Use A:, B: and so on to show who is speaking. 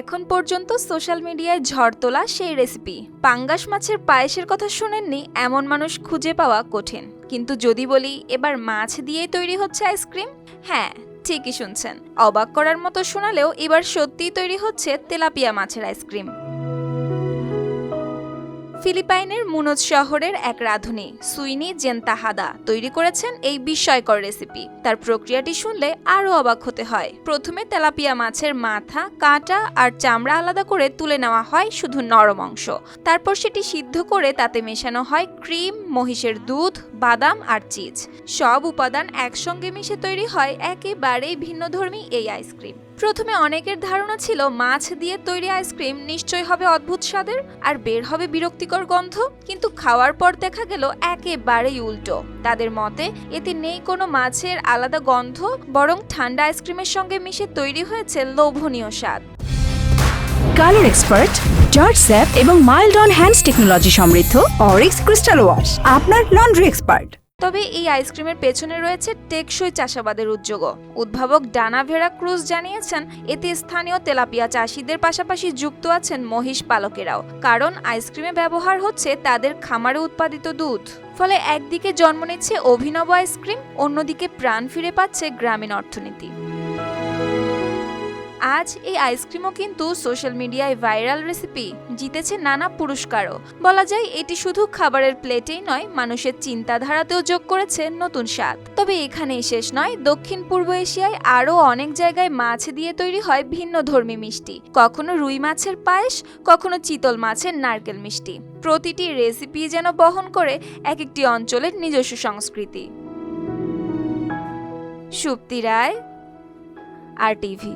A: এখন পর্যন্ত সোশ্যাল মিডিয়ায় ঝড় তোলা সেই রেসিপি পাঙ্গাস মাছের পায়েসের কথা শুনেননি এমন মানুষ খুঁজে পাওয়া কঠিন। কিন্তু যদি বলি, এবার মাছ দিয়েই তৈরি হচ্ছে আইসক্রিম? হ্যাঁ ঠিকই শুনছেন। অবাক করার মতো শোনালেও এবার সত্যিই তৈরি হচ্ছে তেলাপিয়া মাছের আইসক্রিম। ফিলিপাইনের মুনোজ শহরের এক রাঁধুনি, সুইনি জেন্তাহাদা, তৈরি করেছেন এই বিস্ময়কর রেসিপি। তার প্রক্রিয়াটি শুনলে আরও অবাক হতে হয়। প্রথমে তেলাপিয়া মাছের মাথা, কাঁটা আর চামড়া আলাদা করে তুলে নেওয়া হয় শুধু নরম অংশ। তারপর সেটি সিদ্ধ করে তাতে মেশানো হয় ক্রিম, মহিষের দুধ, বাদাম আর চিজ। সব উপাদান একসঙ্গে মিশে তৈরি হয় একেবারেই ভিন্নধর্মী এই আইসক্রিম। প্রথমে অনেকের ধারণা ছিল মাছ দিয়ে তৈরি আইসক্রিম নিশ্চয়ই হবে অদ্ভুত স্বাদের আর বের হবে বিরক্তিকর গন্ধ, কিন্তু খাওয়ার পর দেখা গেল একেবারেই উল্টো। তাদের মতে, এতে নেই কোনো মাছের আলাদা গন্ধ, বরং ঠান্ডা আইসক্রিমের সঙ্গে মিশে তৈরি হয়েছে লোভনীয় স্বাদ।
B: কালার এক্সপার্ট জর্জ স্যাপ এবং মাইল্ড অন হ্যান্ডস টেকনোলজি সমৃদ্ধ অরিক্স ক্রিস্টাল ওয়াশ, আপনার লন্ড্রি এক্সপার্ট।
A: তবে এই আইসক্রিমের পেছনে রয়েছে টেকসই চাষাবাদের উদ্যোগও। উদ্ভাবক ডানা ভেরা ক্রুজ জানিয়েছেন, এতে স্থানীয় তেলাপিয়া চাষিদের পাশাপাশি যুক্ত আছেন মহিষ পালকেরাও, কারণ আইসক্রিমে ব্যবহার হচ্ছে তাদের খামারে উৎপাদিত দুধ। ফলে একদিকে জন্ম নিচ্ছে অভিনব আইসক্রিম, অন্যদিকে প্রাণ ফিরে পাচ্ছে গ্রামীণ অর্থনীতি। আজ এই আইসক্রিমও কিন্তু সোশ্যাল মিডিয়ায় ভাইরাল রেসিপি, জিতেছে নানা পুরস্কারও। বলা যায় এটি শুধু খাবারের প্লেটেই নয়, মানুষের চিন্তাধারাতেও যোগ করেছে নতুন স্বাদ। তবে এখানেই শেষ নয়, দক্ষিণ পূর্ব এশিয়ায় আরও অনেক জায়গায় মাছ দিয়ে তৈরি হয় ভিন্ন ধর্মী মিষ্টি। কখনো রুই মাছের পায়েস, কখনো চিতল মাছের নারকেল মিষ্টি। প্রতিটি রেসিপি যেন বহন করে এক একটি অঞ্চলের নিজস্ব সংস্কৃতি। Supti Roy, R TV.